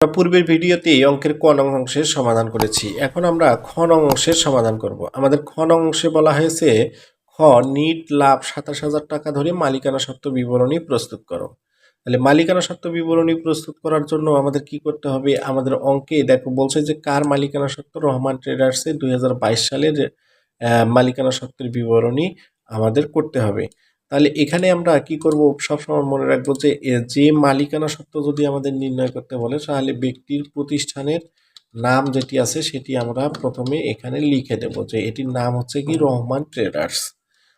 আমরা পূর্বের ভিডিওতে অঙ্কের ক নং অংশের সমাধান করেছি। এখন আমরা খ নং অংশের সমাধান করব। আমাদের খ নং অংশে বলা হয়েছে, খ নিট লাভ সাতাশ হাজার টাকা ধরে মালিকানা সত্ত্ব বিবরণী প্রস্তুত করো। তাহলে মালিকানা সত্ত্ব বিবরণী প্রস্তুত করার জন্য আমাদের কি করতে হবে? আমাদের অঙ্কে দেখো বলছে যে কার মালিকানা সত্ত্ব রহমান ট্রেডার্সে দুই সালের মালিকানা সত্ত্বের বিবরণী আমাদের করতে হবে। তাহলে এখানে আমরা কি করব? সবসময় মনে রাখব যে যে মালিকানা সত্ত্ব যদি আমাদের নির্ণয় করতে বলে, তাহলে ব্যক্তির প্রতিষ্ঠানের নাম যেটি আছে, সেটি আমরা প্রথমে এখানে লিখে দেব যে, এটির নাম হচ্ছে কি? রহমান ট্রেডার্স।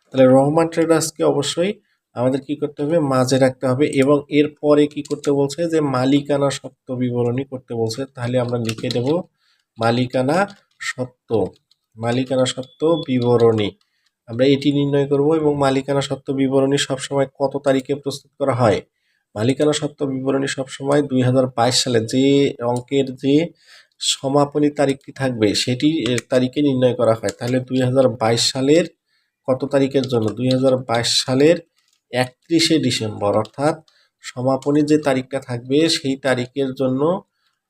তাহলে রহমান ট্রেডার্সকে অবশ্যই আমাদের কি করতে হবে? মাঝে রাখতে হবে এবং এরপরে কি করতে বলছে? যে মালিকানা সত্ত্ব বিবরণী করতে বলছে। তাহলে আমরা লিখে দেব মালিকানা সত্ত্ব মালিকানা সত্ত্ব বিবরণী। আমরা এটি নির্ণয় করব এবং মালিকানা সত্ত্ব বিবরণী সবসময় কত তারিখে প্রস্তুত করা হয়? মালিকানা সত্ত্ব বিবরণী সবসময় দুই হাজার বাইশ সালে যে অঙ্কের যে সমাপনী তারিখটি থাকবে, সেটি তারিখে নির্ণয় করা হয়। তাহলে দুই হাজার বাইশ সালের কত তারিখের জন্য? দুই হাজার বাইশ সালের একত্রিশে ডিসেম্বর, অর্থাৎ সমাপনী যে তারিখটা থাকবে, সেই তারিখের জন্য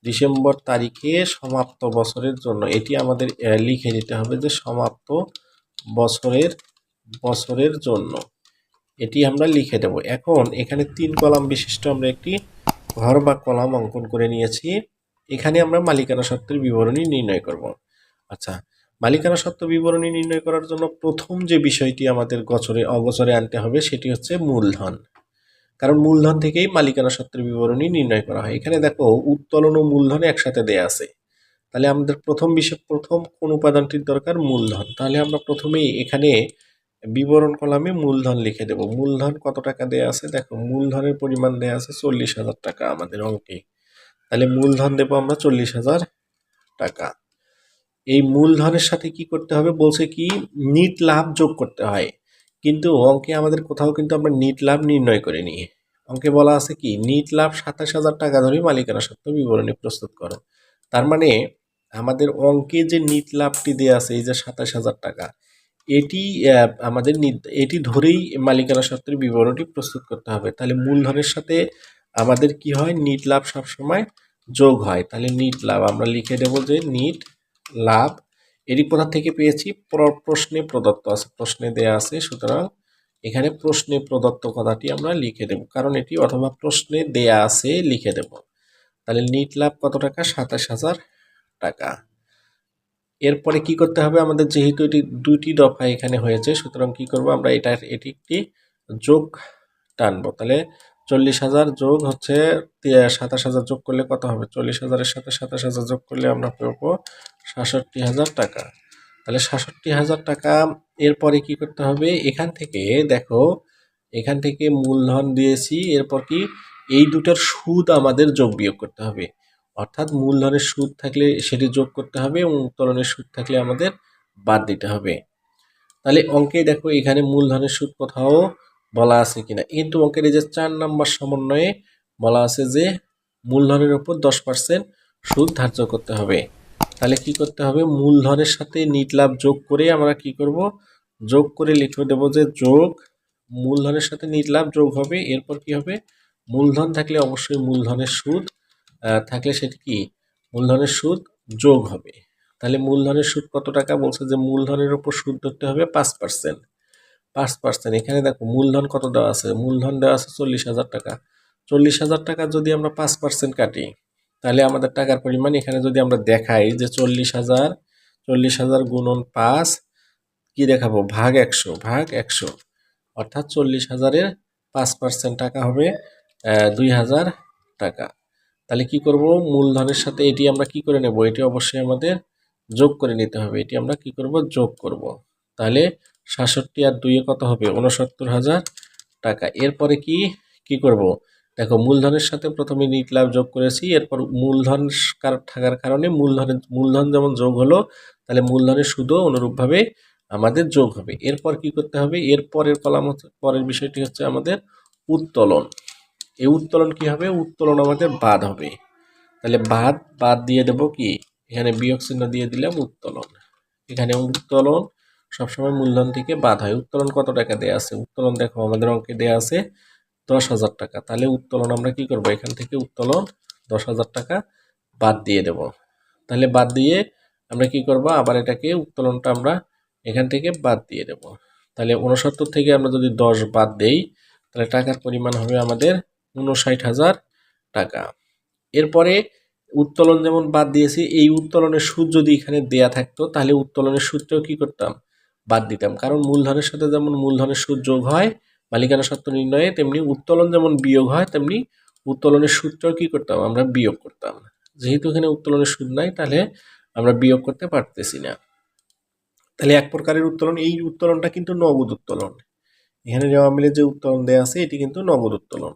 ডিসেম্বর তারিখে সমাপ্ত বছরের জন্য। এটি আমাদের লিখে নিতে হবে যে সমাপ্ত বছরের বছরের জন্য। এটি আমরা লিখে দেব। এখন এখানে তিন কলাম বিশিষ্ট আমরা একটি ঘর বা কলাম অঙ্কন করে নিয়েছি। এখানে আমরা মালিকানা সত্ত্বের বিবরণী নির্ণয় করব। আচ্ছা মালিকানা সত্ত্ব বিবরণী নির্ণয় করার জন্য প্রথম যে বিষয়টি আমাদের গছরে অগোচরে আনতে হবে সেটি হচ্ছে মূলধন। কারণ মূলধন থেকেই মালিকানা সত্ত্বের বিবরণী নির্ণয় করা হয়। এখানে দেখো, উত্তোলন ও মূলধন একসাথে দেয়া আছে। তাহলে আমাদের প্রথম বিষয়, প্রথম কোন উপাদানটির দরকার? মূলধন। তাহলে আমরা প্রথমেই এখানে বিবরণ কলামে মূলধন লিখে দেব। মূলধন কত টাকা দেয়া আছে? দেখো, মূলধনের পরিমাণ দেয়া আছে চল্লিশ হাজার টাকা আমাদের অঙ্কে। তাহলে মূলধন দেবো আমরা চল্লিশ হাজার টাকা। এই মূলধনের সাথে কি করতে হবে? বলছে কি, নিট লাভ যোগ করতে হয়। কিন্তু অঙ্কে আমাদের কোথাও কিন্তু আমরা নিট লাভ নির্ণয় করিনি। অঙ্কে বলা আছে কি, নিট লাভ সাতাশ হাজার টাকা ধরে মালিকানা সত্ত্বেও বিবরণী প্রস্তুত করো। তার মানে আমাদের অঙ্কে যে নিট লাভটি দেওয়া আছে, এই যে সাতাশ হাজার টাকা, এটি আমাদের এটি ধরেই মালিকানা সত্ত্বের বিবরণটি প্রস্তুত করতে হবে। তাহলে মূলধনের সাথে আমাদের কি হয়? নিট লাভ সবসময় যোগ হয়। তাহলে নিট লাভ, আমরা লিখে দেব যে নিট লাভ, এটি কোথা থেকে পেয়েছি? প্র- প্রশ্নে প্রদত্ত আছে, প্রশ্নে দেয়া আছে, সুতরাং এখানে প্রশ্নে প্রদত্ত কথাটি আমরা লিখে দেব, কারণ এটি অথবা প্রশ্নে দেয়া আছে, লিখে দেব। তাহলে নিট লাভ কত টাকা? সাতাশ হাজার টাকা। এরপরে কি করতে হবে? আমাদের যেহেতু এটি দুইটি দফা এখানে হয়েছে, সুতরাং কি করব? আমরা এটা এটি একটি যোগ টানবো। তাহলে চল্লিশ হাজার যোগ হচ্ছে সাতাশ হাজার যোগ করলে কত হবে? চল্লিশ হাজারের সাথে সাতাশ হাজার যোগ করলে আমরা পাবো সাতষট্টি হাজার টাকা। তাহলে সাতষট্টি হাজার টাকা, এরপরে কি করতে হবে? এখান থেকে, দেখো, এখান থেকে মূলধন দিয়েছি, এরপর কি? এই দুটার সুদ আমাদের যোগ বিয়োগ করতে হবে। অর্থাৎ মূলধনের সুদ থাকলে সেটি যোগ করতে হবে এবং উত্তোলনের সুদ থাকলে আমাদের বাদ দিতে হবে। তাহলে অঙ্কে দেখো এখানে মূলধনের সুদ কোথাও বলা আছে কিনা। কিন্তু অঙ্কের এই যে চার নাম্বার সমন্বয়ে বলা আছে যে মূলধনের উপর দশ পার্সেন্ট সুদ ধার্য করতে হবে। তাহলে কি করতে হবে? মূলধনের সাথে নিট লাভ যোগ করে আমরা কি করব? যোগ করে লিখে দেবো যে যোগ মূলধনের সাথে নিট লাভ যোগ হবে। এরপর কি হবে? মূলধন থাকলে অবশ্যই মূলধনের সুদ থাকলে সেটি কি? মূলধনের সুদ যোগ হবে। তাহলে মূলধনের সুদ কত টাকা? বলছে যে মূলধনের উপর সুদ ধরতে হবে পাঁচ পার্সেন্ট পাঁচ পার্সেন্ট এখানে দেখো মূলধন কত দেওয়া আছে? মূলধন দেওয়া আছে চল্লিশ হাজার টাকা। চল্লিশ হাজার টাকা যদি আমরা পাঁচ পার্সেন্ট কাটি, তাহলে আমাদের টাকার পরিমাণ এখানে যদি আমরা দেখাই যে চল্লিশ হাজার চল্লিশ হাজার গুণন পাঁচ, কি দেখাবো? ভাগ একশো ভাগ একশো। অর্থাৎ চল্লিশ হাজারের পাঁচ পার্সেন্ট টাকা হবে দুই হাজার টাকা। তাহলে কি করব? মূলধনের সাথে এটি আমরা কি করে নেব? এটি অবশ্যই আমাদের যোগ করে নিতে হবে। এটি আমরা কি করব? যোগ করব। তাহলে সাতষট্টি আর দুইয়ে কত হবে? উনসত্তর হাজার টাকা। এরপরে কি কি করব? দেখো, মূলধনের সাথে প্রথমে নিট লাভ যোগ করেছি। এরপর মূলধন কার- থাকার কারণে মূলধনের, মূলধন যেমন যোগ হলো, তাহলে মূলধনের সুদও অনুরূপভাবে আমাদের যোগ হবে। এরপর কি করতে হবে? এরপরের কলাম পরের বিষয়টি হচ্ছে আমাদের উত্তোলন। এই উত্তোলন কি হবে? উত্তোলন আমাদের বাদ হবে। তাহলে বাদ বাদ দিয়ে দেব কি? এখানে বিয়োগ চিহ্ন দিয়ে দিলাম উত্তোলন। এখানে উত্তোলন সবসময় মূলধন থেকে বাদ হয়। উত্তোলন কত টাকা দেয়া আছে? উত্তোলন দেখো, আমাদের অঙ্কে দেয়া আছে দশ হাজার টাকা। তাহলে উত্তোলন আমরা কি করব? এখান থেকে উত্তোলন দশ হাজার টাকা বাদ দিয়ে দেব। তাহলে বাদ দিয়ে আমরা কি করব? আবার এটাকে উত্তোলনটা আমরা এখান থেকে বাদ দিয়ে দেব। তাহলে উনসত্তর থেকে আমরা যদি দশ বাদ দেই, তাহলে টাকার পরিমাণ হবে আমাদের উনষাট হাজার টাকা। এরপরে উত্তোলন যেমন বাদ দিয়েছি, এই উত্তোলনের সুদ যদি এখানে দেয়া থাকতো, তাহলে উত্তোলনের সুদটাও কি করতাম? বাদ দিতাম। কারণ মূলধনের সাথে যেমন মূলধনের সুদ যোগ হয়, মালিকানা সত্ত্ব নির্ণয়ে, তেমনি উত্তোলন যেমন বিয়োগ হয়, তেমনি উত্তোলনের সুদটাও কি করতাম? আমরা বিয়োগ করতাম। যেহেতু এখানে উত্তোলনের সুদ নাই, তাহলে আমরা বিয়োগ করতে পারতেছি না। তাহলে এক প্রকারের উত্তোলন, এই উত্তোলনটা কিন্তু নগদ উত্তোলন। এখানে জমা মিলে যে উত্তোলন দেওয়া আছে, এটি কিন্তু নগদ উত্তোলন।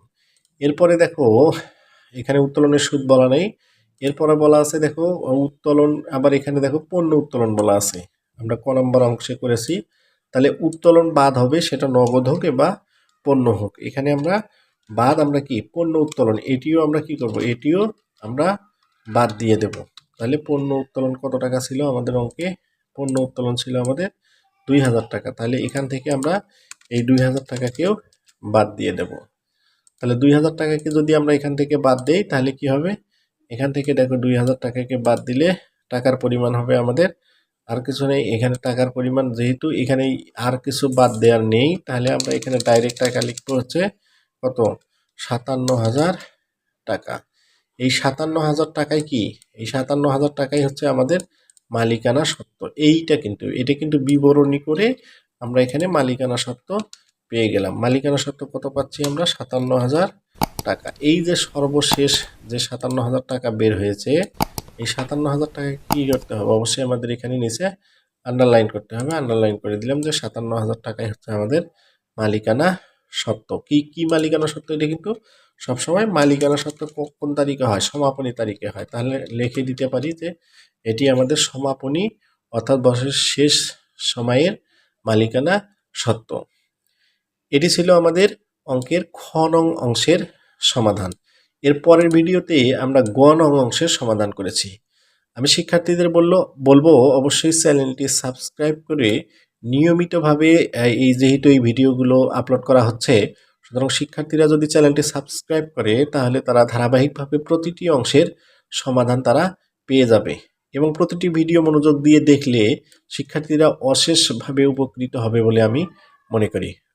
এরপরে দেখো, এখানে উত্তোলনের সুদ বলা নেই। এরপরে বলা আছে, দেখো, উত্তোলন, আবার এখানে দেখো পণ্য উত্তোলন বলা আছে। আমরা ক নম্বর অংশে করেছি। তাহলে উত্তোলন বাদ হবে, সেটা নগদ হোক বা পণ্য হোক। এখানে আমরা বাদ, আমরা কি? পণ্য উত্তোলন। এটিও আমরা কি করব? এটিও আমরা বাদ দিয়ে দেব। তাহলে পণ্য উত্তোলন কত টাকা ছিল? আমাদের অঙ্কে পণ্য উত্তোলন ছিল আমাদের দুই হাজার টাকা। তাহলে এখান থেকে আমরা এই দুই হাজার টাকাকেও বাদ দিয়ে দেব। তাহলে দুই হাজার টাকাকে যদি আমরা এখান থেকে বাদ দেই, তাহলে কি হবে? এখান থেকে দেখো দুই হাজার টাকাকে বাদ দিলে টাকার পরিমাণ হবে আমাদের আর কিছু নেই। এখানে টাকার পরিমাণ যেহেতু এখানে আর কিছু বাদ দেওয়ার নেই, তাহলে আমরা এখানে ডাইরেক্ট টাকা লিখব হচ্ছে কত? সাতান্ন হাজার টাকা। এই সাতান্ন হাজার টাকায় কি? এই সাতান্ন হাজার টাকাই হচ্ছে আমাদের মালিকানা সত্ত্ব। এইটা কিন্তু, এটা কিন্তু বিবরণী করে আমরা এখানে মালিকানা সত্ত্ব পেয়ে গেলাম। মালিকানা সত্ত্ব কত পাচ্ছি আমরা? সাতান্ন হাজার টাকা। এই যে সর্বশেষ যে সাতান্ন হাজার টাকা বের হয়েছে, এই সাতান্ন হাজার টাকা কী করতে হবে? অবশ্যই আমাদের এখানে নিচে আন্ডারলাইন করতে হবে। আন্ডারলাইন করে দিলাম যে সাতান্ন হাজার টাকাই হচ্ছে আমাদের মালিকানা সত্ত্ব কি কি মালিকানা সত্ত্ব এটা কিন্তু সবসময় মালিকানা সত্ত্ব কোন তারিখে হয়? সমাপনী তারিখে হয়। তাহলে লিখে দিতে পারি যে এটি আমাদের সমাপনী অর্থাৎ বছরের শেষ সময়ের মালিকানা সত্ত্ব এটি ছিল আমাদের অঙ্কের খ নং অংশের সমাধান। এর পরের ভিডিওতে আমরা গ নং অংশের সমাধান করেছি। আমি শিক্ষার্থীদের বলল, বলব অবশ্যই চ্যানেলটি সাবস্ক্রাইব করে নিয়মিতভাবে এই যেহেতু এই ভিডিওগুলো আপলোড করা হচ্ছে, সুতরাং শিক্ষার্থীরা যদি চ্যানেলটি সাবস্ক্রাইব করে, তাহলে তারা ধারাবাহিকভাবে প্রতিটি অংশের সমাধান তারা পেয়ে যাবে। এবং প্রতিটি ভিডিও মনোযোগ দিয়ে দেখলে শিক্ষার্থীরা অশেষভাবে উপকৃত হবে বলে আমি মনে করি।